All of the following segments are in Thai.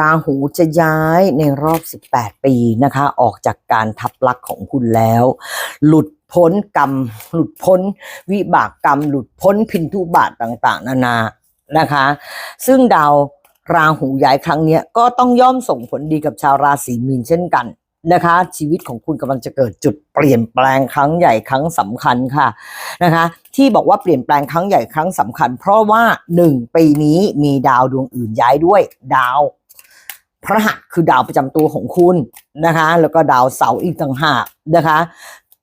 ราหูจะย้ายในรอบ 18 ปีนะคะ ออกจากการทับลักของคุณแล้ว หลุดพ้นกรรม หลุดพ้นวิบากกรรม หลุดพ้นพินทุบาทต่างๆ นานานะคะ ซึ่งดาวราหูย้ายครั้งนี้ก็ต้องย่อมส่งผลดีกับชาวราศีมีนเช่นกันนะคะ ชีวิตของคุณกำลังจะเกิดจุดเปลี่ยนแปลงครั้งใหญ่ครั้งสำคัญค่ะนะคะ ที่บอกว่าเปลี่ยนแปลงครั้งใหญ่ครั้งสำคัญ เพราะว่าหนึ่งปีนี้มีดาวดวงอื่นย้ายด้วย ดาว พระหัสคือดาวประจำตัวของคุณนะคะ แล้วก็ดาวเสาร์อีกต่างหากนะคะ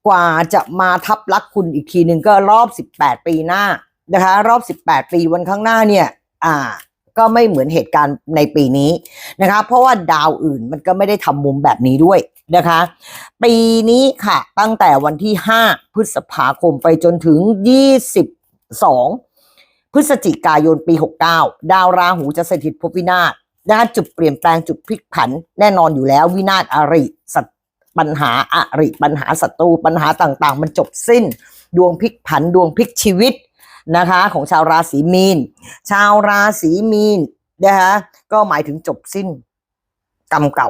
กว่าจะมาทับลักคุณอีกทีหนึ่งก็รอบ 18 ปีหน้านะคะ รอบ 18 ปีวันข้างหน้าเนี่ย อ่า ก็ไม่เหมือนเหตุการณ์ในปีนี้นะคะ เพราะว่าดาวอื่นมันก็ไม่ได้ทำมุมแบบนี้ด้วยนะคะ ปีนี้ค่ะตั้งแต่วันที่ 5 พฤษภาคมไปจนถึง 22 พฤศจิกายนปี 69 ดาวราหูจะสถิตภพวินาศ นะคะจุดเปลี่ยนแปลงจุดพลิกผันแน่นอนอยู่แล้ว วินาศอริสัตปัญหาอริปัญหาศัตรูปัญหาต่างๆ มันจบสิ้น ดวงพลิกผันดวงพลิกชีวิตนะคะของชาวราศีมีน ชาวราศีมีนนะคะก็หมายถึงจบสิ้นกรรมเก่า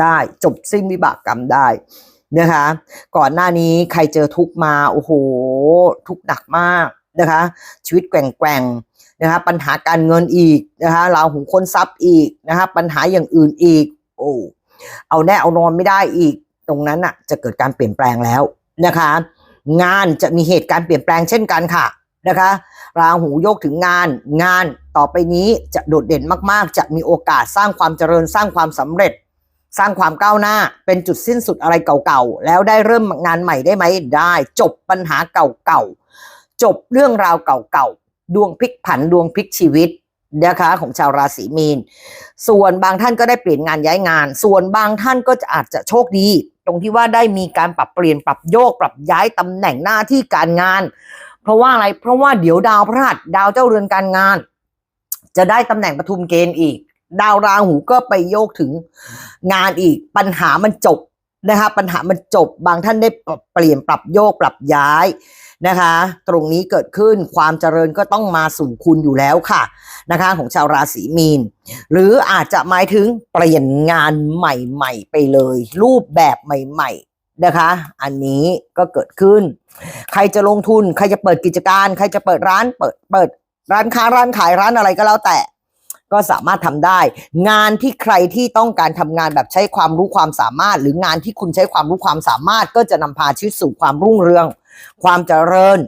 ได้จบสิ้นวิบากกรรมได้นะคะ ก่อนหน้านี้ใครเจอทุกมาโอ้โหทุกหนักมากนะคะ ชีวิตแกว่งๆ นะคะปัญหาการเงินอีกนะคะราหูค้นทรัพย์อีกนะคะปัญหาอย่างอื่นอีก โอ้เอาแน่เอานอนไม่ได้อีก ตรงนั้นอะจะเกิดการเปลี่ยนแปลงแล้วนะคะ งานจะมีเหตุการณ์เปลี่ยนแปลงเช่นกันค่ะนะคะราหูโยกถึงงาน งานต่อไปนี้จะโดดเด่นมากๆ จะมีโอกาสสร้างความเจริญสร้างความสำเร็จ สร้างความก้าวหน้าเป็นจุดสิ้นสุดอะไรเก่าๆ แล้วได้เริ่มงานใหม่ได้ไหมได้ จบปัญหาเก่าๆจบเรื่องราวเก่าๆ ดวงพลิกผันดวงพลิกชีวิตนะคะของชาวราศีมีน ส่วนบางท่านก็ได้เปลี่ยนงานย้ายงาน ส่วนบางท่านก็จะอาจจะโชคดี ตรงที่ว่าได้มีการปรับเปลี่ยนปรับโยกปรับย้ายตำแหน่งหน้าที่การงาน เพราะว่าอะไรเพราะว่าเดี๋ยวดาวพฤหัสดาวเจ้าเรือนการงาน จะได้ตำแหน่งปทุมเกณฑ์อีก ดาวราหูก็ไปโยกถึงงานอีกปัญหามันจบนะคะปัญหามันจบบางท่านได้ปรับเปลี่ยนปรับโยกปรับย้าย นะคะ ตรงนี้เกิดขึ้นความเจริญก็ต้องมาสู่คุณอยู่แล้วค่ะนะคะ ของชาวราศีมีน หรืออาจจะหมายถึงเปลี่ยนงานใหม่ๆ ไปเลย รูปแบบใหม่ ๆนะคะ อันนี้ก็เกิดขึ้น ใครจะลงทุน ใครจะเปิดกิจการ ใครจะเปิดร้าน เปิด เปิดร้านค้าร้านขายร้านอะไรก็แล้วแต่ ก็สามารถทำได้ งานที่ใครที่ต้องการทำงานแบบใช้ความรู้ความสามารถ หรืองานที่คุณใช้ความรู้ความสามารถ ก็จะนำพาชีวิตสู่ความรุ่งเรือง ความเจริญ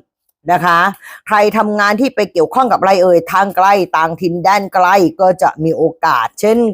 นะคะ ใครทำงานที่ไปเกี่ยวข้องกับอะไรเอ่ยทางไกลต่างถิ่นแดนไกลก็จะมีโอกาส เช่น